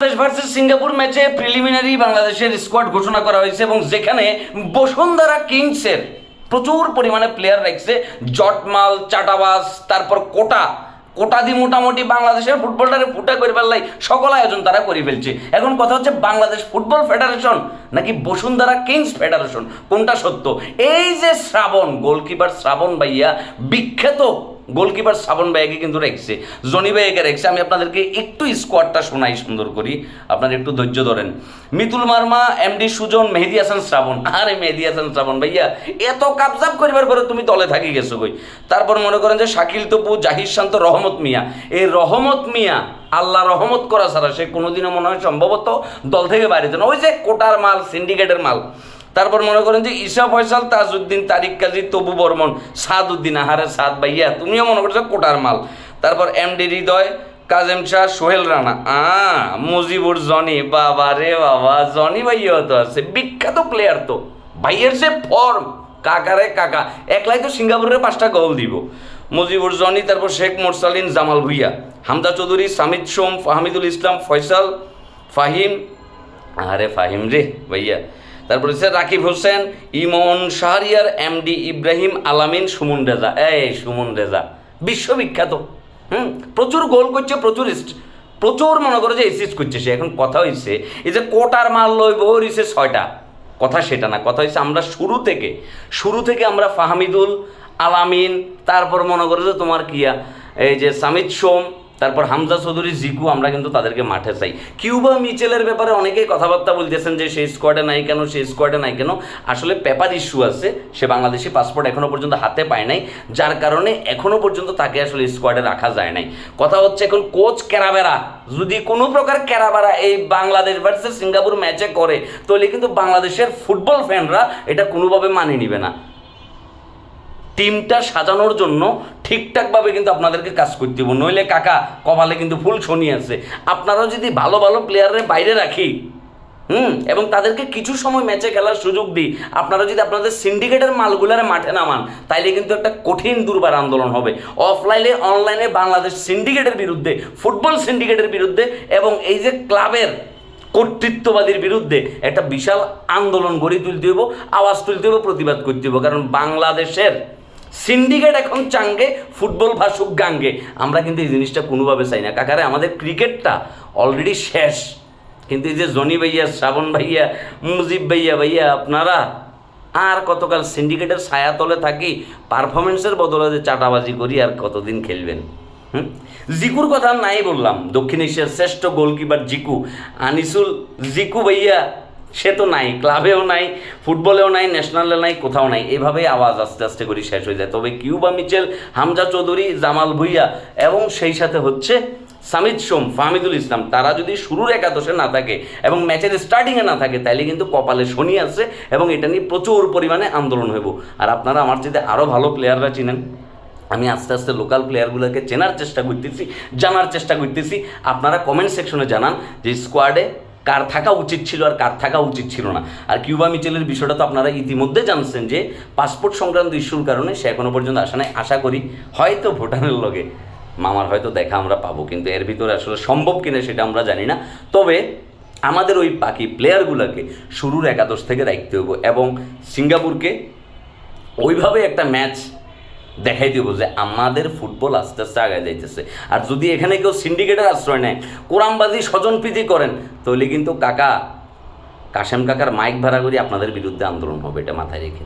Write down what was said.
Bangladesh versus Singapore ম্যাচে preliminary বাংলাদেশের squad ঘোষণা করা হয়েছে এবং যেখানে বসুন্ধরা কিংসের প্রচুর পরিমাণে প্লেয়ার রাখছে। জটমাল চাটাবাস তারপর কোটা। কোটা দিয়ে মোটামুটি বাংলাদেশের ফুটবলটারে ফুটা করে ফেললাই সকল আয়োজন তারা করে ফেলছে। এখন কথা হচ্ছে বাংলাদেশ ফুটবল ফেডারেশন নাকি বসুন্ধরা কিংস ফেডারেশন কোনটা সত্য? এই যে শ্রাবণ গোলকিপার শ্রাবণ ভাইয়া বিখ্যাত গোলকিপার শ্রাবণ ভাইয়াকে কিন্তু রেখছে। জনি ভাইয়াকে রেখছে। আমি আপনাদেরকে একটু স্কোয়াডটা শোনাই সুন্দর করি। আপনারা একটু ধৈর্য ধরেন। মিতুল মার্মা, এমডি সুজন, মেহেদি হাসান শ্রাবণ। আরে মেহেদি হাসান শ্রাবণ ভাইয়া, এত কাবজাব করিবার পরে তুমি তলে থাকি গেছো কই? তারপর মনে করেন যে শাকিল তপু, জাহির শান্ত, রহমত মিয়া। এই রহমত মিয়া, আল্লাহ রহমত করা ছাড়া সে কোনোদিনও মনে হয় সম্ভবত দল থেকে বাইরে না। ওই যে কোটার মাল, সিন্ডিকেটের মাল। তারপর মনে করেন যে ঈশা ফয়সাল তাজউদ্দিন, তারিক কাজী, তবু বর্মন, সাদউদ্দিন, আহারে সাদ ভাইয়া, তুমিও মনে করছ কোটার মাল। তারপর এম ডি হৃদয়, কাজেম শাহ, সোহেল রানা। আ মুজিবুর জনি, বাবা রে বাবা, জনি ভাইয়াও তো আছে, বিখ্যাত প্লেয়ার তো। ভাইয়ের যে ফর্ম কাকারে কাকা, একলাই তো সিঙ্গাপুরের পাঁচটা গোল দিব। মুজিবুর জনি, তারপর শেখ মোরসালিন, জামাল ভুইয়া। হামদা চৌধুরী সামিদ সোম, ফাহমিদুল ইসলাম, ফয়সাল, ফাহিম। আরে ফাহিম রে ভাইয়া। তারপরে হচ্ছে রাকিব হোসেন, ইমন শাহরিয়ার, এমডি ইব্রাহিম আলামিন, সুমন রেজা। এই সুমন রেজা, বিশ্ববিখ্যাত। হুম? প্রচুর গোল করছে, প্রচুর প্রচুর মনে করো যে এসিস করছে সে। এখন কথা হয়েছে এই যে কোটার মাল লইব হইছে ছয়টা। কথা সেটা না, কথা হয়েছে আমরা শুরু থেকে শুরু থেকে আমরা ফাহমিদুল আলামিন, তারপর মনে করে যে তোমার কিয়া এই যে সামিদ সোম তারপর হামজা চৌধুরী জিকু আমরা কিন্তু তাদেরকে মাঠে চাই। কিউবা মিচেলের ব্যাপারে অনেকেই কথাবার্তা বলতেছেন যে সেই স্কোয়াডে নাই কেন, সেই স্কোয়াডে নাই কেন। আসলে পেপার ইস্যু আছে, সে বাংলাদেশি পাসপোর্ট এখনও পর্যন্ত হাতে পায় নাই, যার কারণে এখনও পর্যন্ত তাকে আসলে স্কোয়াডে রাখা যায় নাই। কথা হচ্ছে এখন কোচ ক্যারাবেরা, যদি কোনো প্রকার ক্যারাবেরা এই বাংলাদেশ ভার্সেস সিঙ্গাপুর ম্যাচে করে, তাহলে কিন্তু বাংলাদেশের ফুটবল ফ্যানরা এটা কোনোভাবে মানে নিবে না। টিমটা সাজানোর জন্য ঠিকঠাকভাবে কিন্তু আপনাদেরকে কাজ করতে হবে। নইলে কাকা কপালে কিন্তু ফুল শনি আছে। আপনারাও যদি ভালো ভালো প্লেয়ারের বাইরে রাখি, হুম, এবং তাদেরকে কিছু সময় ম্যাচে খেলার সুযোগ দিই, আপনারা যদি আপনাদের সিন্ডিকেটের মালগুলারে মাঠে নামান, তাইলে কিন্তু একটা কঠিন দুর্বার আন্দোলন হবে। অফলাইনে অনলাইনে বাংলাদেশ সিন্ডিকেটের বিরুদ্ধে ফুটবল সিন্ডিকেটের বিরুদ্ধে, এবং এই যে ক্লাবের কর্তৃত্ববাদীর বিরুদ্ধে একটা বিশাল আন্দোলন গড়ে তুলতে হইব আওয়াজ তুলতে হইব প্রতিবাদ করতে হইব কারণ বাংলাদেশের সিন্ডিকেট এখন চাঙ্গে, ফুটবল ভাসুক গাঙ্গে। আমরা কিন্তু এই জিনিসটা কোনোভাবে চাই না। কাকারে, আমাদের ক্রিকেটটা অলরেডি শেষ। কিন্তু এই যে জনি ভাইয়া, শ্রাবণ ভাইয়া, মুজিব ভাইয়া ভাইয়া, আপনারা, আর কতকাল সিন্ডিকেটের ছায়াতলে থাকি পারফরমেন্সের বদলে যে চাটাবাজি করি, আর কতদিন খেলবেন? হুম? জিকুর কথা নাই বললাম। দক্ষিণ এশিয়ার শ্রেষ্ঠ গোলকিপার জিকু। আনিসুল জিকু ভাইয়া সে তো নাই, ক্লাবেও নাই, ফুটবলেও নাই ন্যাশনালে নাই, কোথাও নাই। এভাবেই আওয়াজ আস্তে আস্তে করে শেষ হয়ে যায়। তবে কিউবা মিচেল, হামজা চৌধুরী, জামাল ভুইয়া এবং সেই সাথে হচ্ছে সামিদ সোম, ফাহমিদুল ইসলাম। তারা যদি শুরুর একাদশে না থাকে এবং ম্যাচের স্টার্টিংয়ে না থাকে, তাইলে কিন্তু কপালে শনি আছে এবং এটা নিয়ে প্রচুর পরিমাণে আন্দোলন হইব। আর আপনারা আমার যদি আরও ভালো প্লেয়াররা চিনেন। আমি আস্তে আস্তে লোকাল প্লেয়ারগুলোকে চেনার চেষ্টা করতেছি, জানার চেষ্টা করতেছি। আপনারা কমেন্ট সেকশনে জানান যে স্কোয়াডে কার থাকা উচিত ছিল আর কার থাকা উচিত ছিল না। আর কিউবা মিচেলের বিষয়টা তো আপনারা ইতিমধ্যে জানছেন যে, পাসপোর্ট সংক্রান্ত ইস্যুর কারণে সে এখনও পর্যন্ত আসা নাই। আশা করি হয়তো ভুটানের লগে মামার হয়তো দেখা আমরা পাবো, কিন্তু এর ভিতরে আসলে সম্ভব কিনা সেটা আমরা জানি না। তবে আমাদের ওই বাকি প্লেয়ারগুলোকে শুরুর একাদশ থেকে রাখতে হব এবং সিঙ্গাপুরকে ওইভাবে একটা ম্যাচ দেখাই দিব যে আমাদের ফুটবল আস্তে আস্তে আগে যাইতেছে। আর যদি এখানে কেউ সিন্ডিকেটের আশ্রয় নেয় কোরআনবাজি স্বজনপ্রীতি করেন, তাহলে কিন্তু কাকা, কাশেম কাকার মাইক ভাড়া করে আপনাদের বিরুদ্ধে আন্দোলন হবে, এটা মাথায় রেখে।